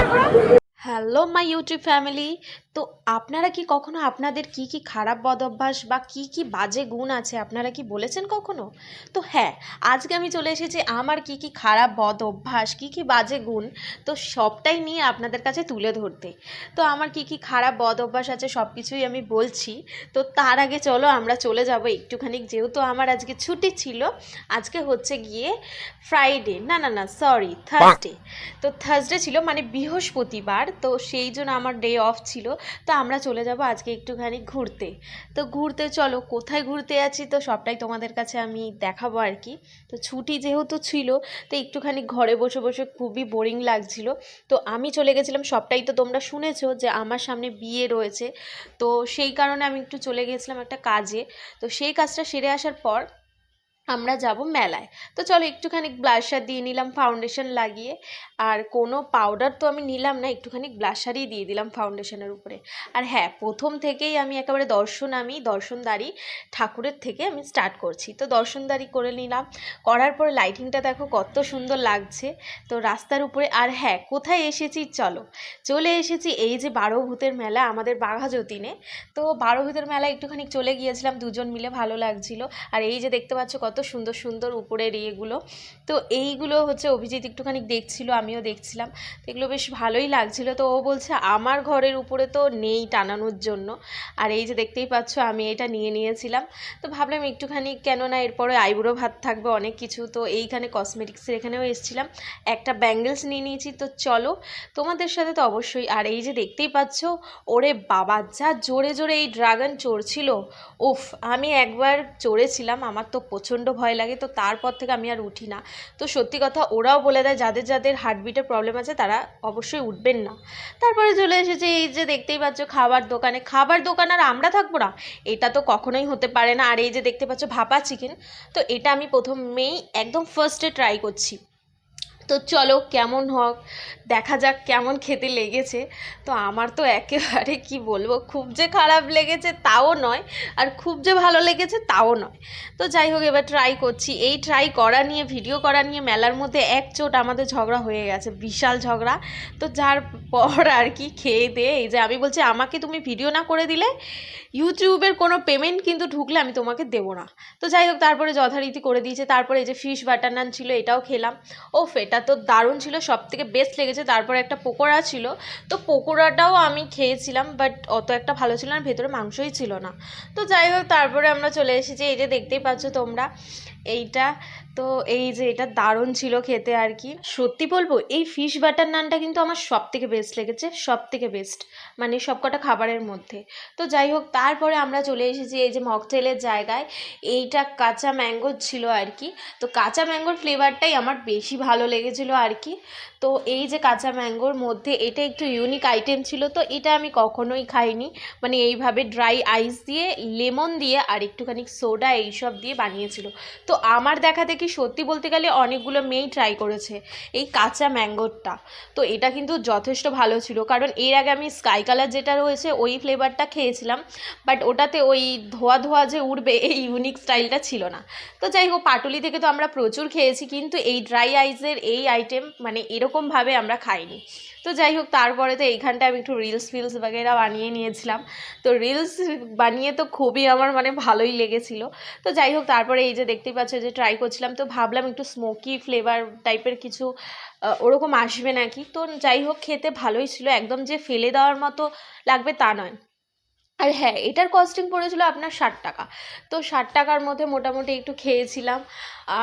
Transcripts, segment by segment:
Thank you. Hello my YouTube family তো আপনারা কি কখনো আপনাদের কি কি খারাপ বদ অভ্যাস বা কি কি বাজে গুণ আছে আপনারা কি বলেছেন কখনো? তো হ্যাঁ আজকে আমি চলে এসেছি আমার কি কি খারাপ বদ অভ্যাস কি কি বাজে গুণ, তো সবটাই নিয়ে আপনাদের কাছে তুলে ধরতে। তো আমার কি কি খারাপ বদ অভ্যাস আছে সব কিছুই আমি বলছি। তো তার আগে চলো আমরা চলে যাব একটুখানি, যেহেতু আমার আজকে ছুটি ছিল, আজকে হচ্ছে গিয়ে ফ্রাইডে না না না সরি থার্সডে তো থার্সডে ছিল মানে বৃহস্পতিবার, তো সেই জন্য আমার ডে অফ ছিল। তো আমরা চলে যাব আজকে একটুখানি ঘুরতে। তো ঘুরতে চলো, কোথায় ঘুরতে আছি তো সবটাই তোমাদের কাছে আমি দেখাবো আর কি। তো ছুটি যেহেতু ছিল, তো একটুখানি ঘরে বসে বসে খুবই বোরিং লাগছিল। তো আমি চলে গেছিলাম, সবটাই তো তোমরা শুনেছো যে আমার সামনে বিয়ে রয়েছে। তো সেই কারণে আমি একটু চলে গিয়েছিলাম একটা কাজে। তো সেই কাজটা সেরে আসার পর আমরা যাব মেলায়। তো চলো একটুখানি ব্লাশার দিয়ে নিলাম ফাউন্ডেশন লাগিয়ে। আর কোনো পাউডার তো আমি নিলাম না, একটুখানি ব্লাশারই দিয়ে দিলাম ফাউন্ডেশনের উপরে। আর হ্যাঁ প্রথম থেকেই আমি একেবারে দর্শন আমি, দর্শনদারি ঠাকুরের থেকে আমি স্টার্ট করছি। তো দর্শনদারি করে নিলাম। করার পরে লাইটিংটা দেখো কত সুন্দর লাগছে। তো রাস্তার উপরে, আর হ্যাঁ কোথায় এসেছি চলো। চলে এসেছি এই যে বারো ভূতের মেলা, আমাদের বাঘা যতীনে। তো বারো ভূতের মেলা একটুখানি চলে গিয়েছিলাম, দুজন মিলে ভালো লাগছিল। আর এই যে দেখতে পাচ্ছ কত সুন্দর সুন্দর উপরের ইয়েগুলো। তো এইগুলো হচ্ছে অভিজিৎ একটুখানি দেখছিল, আমিও দেখছিলাম। তো এগুলো বেশ ভালোই লাগছিল। তো ও বলছে, আমার ঘরের উপরে তো নেই টানানোর জন্য। আর এই যে দেখতেই পাচ্ছ, আমি এটা নিয়ে নিয়েছিলাম। তো ভাবলাম একটুখানি কেননা এরপরে আইবুড়ো ভাত থাকবে অনেক কিছু। তো এইখানে কসমেটিক্সের এখানেও এসেছিলাম। একটা ব্যাঙ্গেলস নিয়ে নিয়েছি। তো চলো, তোমাদের সাথে তো অবশ্যই। আর এই যে দেখতেই পাচ্ছ, ওরে বাবা, যা জোরে জোরে এই ড্রাগন চড়ছিল। উফ, আমি একবার চড়েছিলাম। আমার তো প্রচণ্ড ভয় লাগে, তো তারপর থেকে আমি আর উঠি না। তো সত্যি কথা ওরাও বলে দেয়, যাদের যাদের হার্টবিটের প্রবলেম আছে তারা অবশ্যই উঠবেন না। তারপরে চলে এসেছে এই যে দেখতেই পাচ্ছ খাবার দোকানে। খাবার দোকান আর আমরা থাকব না, এটা তো কখনোই হতে পারে না। আর এই যে দেখতে পাচ্ছ ভাপা চিকেন তো এটা আমি প্রথমেই একদম ফার্স্টে ট্রাই করছি। তো চলো কেমন হোক, দেখা যাক কেমন খেতে লেগেছে। তো আমার তো একেবারে কি বলব, খুব যে খারাপ লেগেছে তাও নয়, আর খুব যে ভালো লেগেছে তাও নয়। তো যাই হোক, এবার ট্রাই করছি। এই ট্রাই করা নিয়ে ভিডিও করা নিয়ে মেলার মধ্যে এক চোট আমাদের ঝগড়া হয়ে গেছে, বিশাল ঝগড়া। তো যার পর আর কি খেয়ে দিয়ে, এই যে আমি বলছি, আমাকে তুমি ভিডিও না করে দিলে ইউটিউবের কোনো পেমেন্ট কিন্তু ঢুকলে আমি তোমাকে দেবো না। তো যাই হোক, তারপরে যথারীতি করে দিয়েছে। তারপরে এই যে ফিশ বাটার নান ছিল, এটাও খেলাম। ও এটা তো দারুণ ছিল সব থেকে বেস্ট লেগেছে। তারপরে একটা পকোড়া ছিল। তো পকোড়াটাও আমি খেয়েছিলাম বাট অত একটা ভালো ছিল না ভেতরে মাংসই ছিল না। তো যাই হোক, তারপরে আমরা চলে এসেছি। এই যে দেখতেই পাচ্ছ তোমরা, এইটা তো এই যে এটা দারুণ ছিল খেতে আর কি। সত্যি বলব, এই ফিশ বাটার নানটা কিন্তু আমার সব থেকে বেস্ট লেগেছে সব থেকে বেস্ট মানে সবকটা খাবারের মধ্যে। তো যাই হোক, তারপরে আমরা চলে এসেছি এই যে মকটেলের জায়গায়। এইটা কাঁচা ম্যাঙ্গো ছিল আর কি। তো কাঁচা ম্যাঙ্গোর ফ্লেভারটাই আমার বেশি ভালো লেগেছিলো আর কি। তো এই যে কাঁচা ম্যাঙ্গোর মধ্যে এটা একটু ইউনিক আইটেম ছিল, তো এটা আমি কখনোই খাইনি। মানে এইভাবে ড্রাই আইস দিয়ে লেমন দিয়ে আর একটুখানি সোডা এইসব দিয়ে বানিয়েছিল। তো আমার দেখা দেখি সত্যি বলতে গেলে অনেকগুলো মেয়েই ট্রাই করেছে এই কাঁচা ম্যাঙ্গোরটা তো এটা কিন্তু যথেষ্ট ভালো ছিল, কারণ এর আগে আমি স্কাই কালার যেটা রয়েছে ওই ফ্লেভারটা খেয়েছিলাম বাট ওটাতে ওই ধোয়া ধোয়া যে উঠবে এই ইউনিক স্টাইলটা ছিল না। তো যাই হোক, পাটুলি থেকে তো আমরা প্রচুর খেয়েছি, কিন্তু এই ড্রাই আইসের এই আইটেম মানে এরকমভাবে আমরা খাইনি। তো যাই হোক, তারপরে তো এইখানটায় আমি একটু রিলস ফিলস বাগেরা বানিয়ে নিয়েছিলাম। তো রিলস বানিয়ে তো খুবই আমার মানে ভালোই লেগেছিলো। তো যাই হোক, তারপরে এই যে দেখতেই পাচ্ছ যে ট্রাই করছিলাম, তো ভাবলাম একটু স্মোকি ফ্লেভার টাইপের কিছু ওরকম আসবে নাকি? তো যাই হোক, খেতে ভালোই ছিল। একদম যে ফেলে দেওয়ার মতো লাগবে তা নয়। আর হ্যাঁ এটার কস্টিং পড়েছিল আপনার ষাট টাকা। তো ষাট টাকার মধ্যে মোটামুটি একটু খেয়েছিলাম।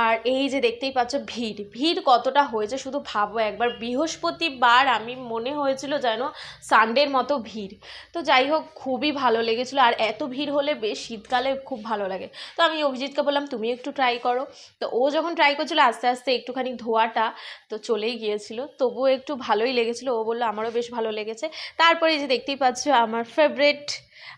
আর এই যে দেখতেই পাচ্ছ ভিড় ভিড় কতটা হয়েছে শুধু ভাবো একবার। বৃহস্পতিবার আমি মনে হয়েছিল যেন সানডের মতো ভিড়। তো যাই হোক, খুবই ভালো লেগেছিলো। আর এত ভিড় হলে বেশ শীতকালে খুব ভালো লাগে। তো আমি অভিজিৎকে বললাম, তুমি একটু ট্রাই করো। তো ও যখন ট্রাই করছিল, আস্তে আস্তে একটুখানি ধোয়াটা তো চলেই গিয়েছিল। তবুও একটু ভালোই লেগেছিলো। ও বলল, আমারও বেশ ভালো লেগেছে। তারপরে যে দেখতেই পাচ্ছ, আমার ফেভারেট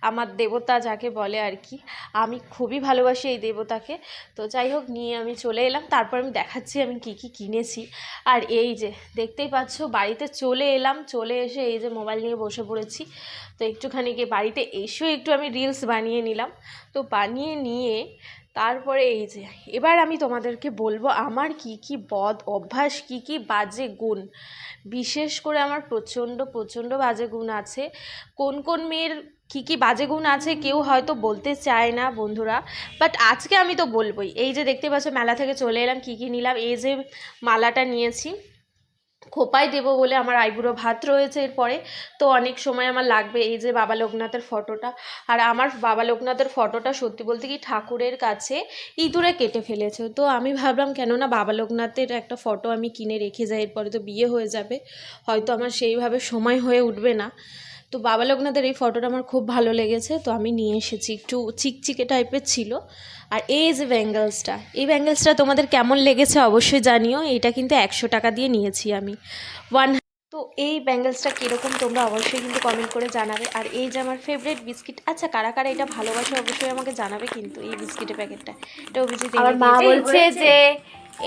আমার দেবতা যাকে বলে আর কি। আমি খুবই ভালোবাসি এই দেবতাকে। তো যাই হোক, নিয়ে আমি চলে এলাম। তারপর আমি দেখাচ্ছি আমি কি কি কিনেছি। আর এই যে, দেখতেই পাচ্ছ, বাড়িতে চলে এলাম। চলে এসে এই যে মোবাইল নিয়ে বসে পড়েছি। তো একটুখানি গিয়ে বাড়িতে এসেও একটু আমি রিলস বানিয়ে নিলাম। তো বানিয়ে নিয়ে তারপরে এই যে, এবার আমি তোমাদেরকে বলব আমার কি কি বদ অভ্যাস, কি কি বাজে গুণ। বিশেষ করে আমার প্রচণ্ড প্রচণ্ড বাজে গুণ আছে। কোন কোন মেয়ের কি কি বাজে গুণ আছে কেউ হয়তো বলতে চায় না বন্ধুরা বাট আজকে আমি তো বলবোই। এই যে দেখতে পাচ্ছ, মেলা থেকে চলে এলাম, কি কি নিলাম, এই যে মালাটা নিয়েছি। খোপায় দেবো বলে আমার আইবুড়ো ভাত রয়েছে এরপরে। তো অনেক সময় আমার লাগবে এই যে বাবা লোকনাথের ফটোটা। আর আমার বাবা লোকনাথের ফটোটা সত্যি বলতে কি ঠাকুরের কাছে ইঁদুরে কেটে ফেলেছে। তো আমি ভাবলাম, কেননা বাবা লোকনাথের একটা ফটো আমি কিনে রেখে যাই, এরপরে তো বিয়ে হয়ে যাবে। হয়তো আমার সেইভাবে সময় হয়ে উঠবে না। তো বাবা লোকনাথের এই ফটোটা আমার খুব ভালো লেগেছে তো আমি নিয়ে এসেছি। একটু চিকচিকে টাইপের ছিল। আর এই যে ব্যাঙ্গেলসটা এই ব্যাঙ্গেলসটা তোমাদের কেমন লেগেছে অবশ্যই জানিও এটা কিন্তু একশো টাকা দিয়ে নিয়েছি আমি। ওয়ান তো এই ব্যাঙ্গেলসটা কীরকম তোমরা অবশ্যই কিন্তু কমেন্ট করে জানাবে। আর এই যে আমার ফেভারিট বিস্কিট আচ্ছা কারা কারা এটা ভালোবাসে অবশ্যই আমাকে জানাবে কিন্তু এই বিস্কিটের প্যাকেটটা এটা অভিজিৎ আমার মা বলছে যে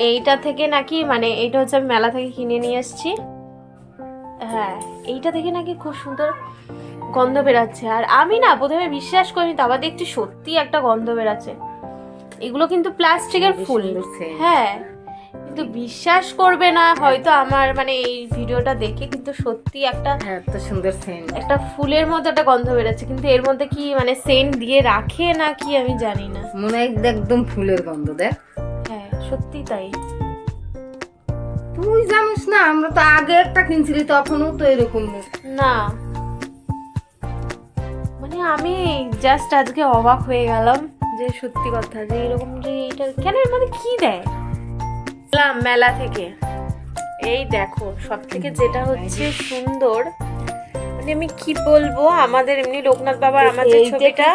এইটা থেকে নাকি মানে এইটা হচ্ছে আমি মেলা থেকে কিনে নিয়ে এসেছি। হ্যাঁ। এইটা থেকে নাকি খুব সুন্দর গন্ধ বেরাচ্ছে। আর আমি না প্রথমে বিশ্বাস করিনি তারপর দেখছি সত্যি একটা গন্ধ বেরাচ্ছে। এগুলো কিন্তু প্লাস্টিকের ফুল। হ্যাঁ কিন্তু বিশ্বাস করবে না হয়তো আমার মানে এই ভিডিওটা দেখে কিন্তু সত্যি একটা হ্যাঁ এত সুন্দর সেন্ট একটা ফুলের মতো একটা গন্ধ বেরোচ্ছে। কিন্তু এর মধ্যে কি মানে সেন্ট দিয়ে রাখে না কি আমি জানি না। মনে হয় একদম ফুলের গন্ধ দেখ। হ্যাঁ সত্যি তাই। তুই জানিস না আমরা তো আগে একটা কিনছিলি তখনও তো এরকম না। মানে আমি জাস্ট আজকে অবাক হয়ে গেলাম যে সত্যি কথা যে এরকম যে এটা কেন মানে কি দেয়? মেলা থেকে। এই দেখো সব থেকে যেটা হচ্ছে সুন্দর মানে আমি কি বলব আমাদের এমনি লোকনাথ বাবার আমার যে ছবিটা।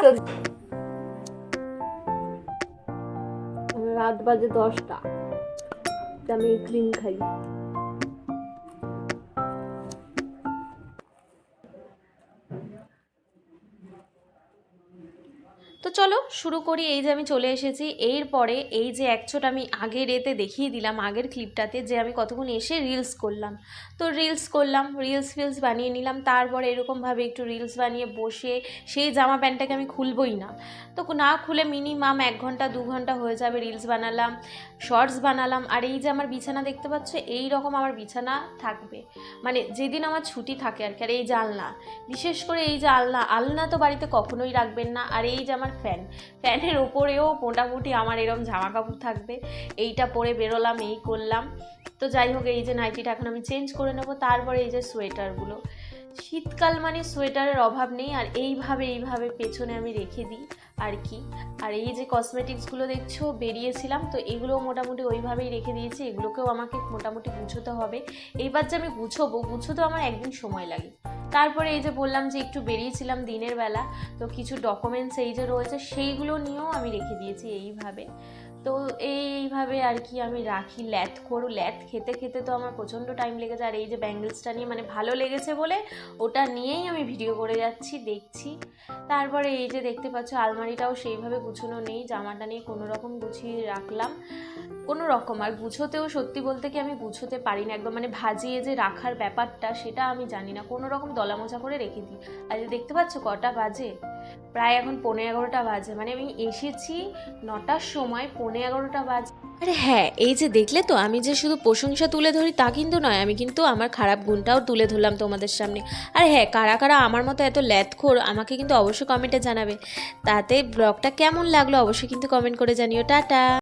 রাত বাজে দশটা। सप्ताह में खाई চলো, শুরু করি এই যে আমি চলে এসেছি। এরপরে এই যে একচোট আমি আগের এতে দেখিয়ে দিলাম, আগের ক্লিপটাতে যে আমি কতক্ষণ এসে রিলস করলাম। তো রিলস করলাম রিলস ফিলস বানিয়ে নিলাম, তারপরে এরকমভাবে একটু রিলস বানিয়ে বসে সেই জামা প্যান্টটাকে আমি খুলবই না। তো না খুলে মিনিমাম এক ঘণ্টা, দু ঘণ্টা হয়ে যাবে রিলস বানালাম শর্টস বানালাম। আর এই যে আমার বিছানা দেখতে পাচ্ছ এই রকম আমার বিছানা থাকবে। মানে যেদিন আমার ছুটি থাকে আর কি, আর এই যে আলনা। বিশেষ করে এই যে আলনা আলনা তো বাড়িতে কখনোই রাখবেন না। আর এই যে আমার ফ্যান ফ্যানের উপরেও মোটামুটি আমার এরম জামা কাপড় থাকবে। এইটা পরে বেরোলাম, এই করলাম। তো যাই হোক, এই যে নাইটিটা এখন আমি চেঞ্জ করে নেব, তারপরে এই যে সোয়েটারগুলো শীতকাল মানে সোয়েটারের অভাব নেই, আর এইভাবে এইভাবে পেছনে আমি রেখে দিই, আর কি। আর এই যে কসমেটিক্সগুলো দেখছ, বেরিয়েছিলাম, তো এগুলো মোটামুটি ওইভাবেই রেখে দিয়েছি, এগুলোকেও আমাকে মোটামুটি গুছোতে হবে। এইবার যে আমি গুছোবো, গুছোতে আমার একদিন সময় লাগে। তারপরে এই যে বললাম যে একটু বেরিয়েছিলাম দিনের বেলা, তো কিছু ডকুমেন্টস এই যে রয়েছে, সেইগুলো নিয়েও আমি রেখে দিয়েছি এইভাবে। তো এইভাবে আর কি আমি রাখি ল্যাথ করু। ল্যাথ খেতে খেতে তো আমার প্রচণ্ড টাইম লেগেছে আর এই যে ব্যাঙ্গেলসটা নিয়ে মানে ভালো লেগেছে বলে ওটা নিয়েই আমি ভিডিও করে যাচ্ছি, দেখছি। তারপরে এই যে দেখতে পাচ্ছ, আলমারিটাও সেইভাবে গুছানো নেই। জামাটা নিয়ে কোনো রকম গুছিয়ে রাখলাম। কোনো রকম। আর গুছোতেও সত্যি বলতে কি আমি গুছোতে পারি না। একদম মানে ভাজিয়ে যে রাখার ব্যাপারটা, সেটা আমি জানি না। কোনো রকম দলামোচা করে রেখে দিই। আর দেখতে পাচ্ছ, কটা বাজে? প্রায় এখন পনেরো এগারোটা বাজে। মানে আমি এসেছি নটার সময়, পৌনে এগারোটা বাজে। আরে হ্যাঁ এই যে দেখলে তো, আমি যে শুধু প্রশংসা তুলে ধরি তা কিন্তু নয়, আমি কিন্তু আমার খারাপ গুণটাও তুলে ধরলাম তোমাদের সামনে। আর হ্যাঁ কারা কারা আমার মতো এত ল্যাথখোর, আমাকে কিন্তু অবশ্যই কমেন্টে জানাবে। তাতে ব্লগটা কেমন লাগল অবশ্যই কিন্তু কমেন্ট করে জানিও। টাটা!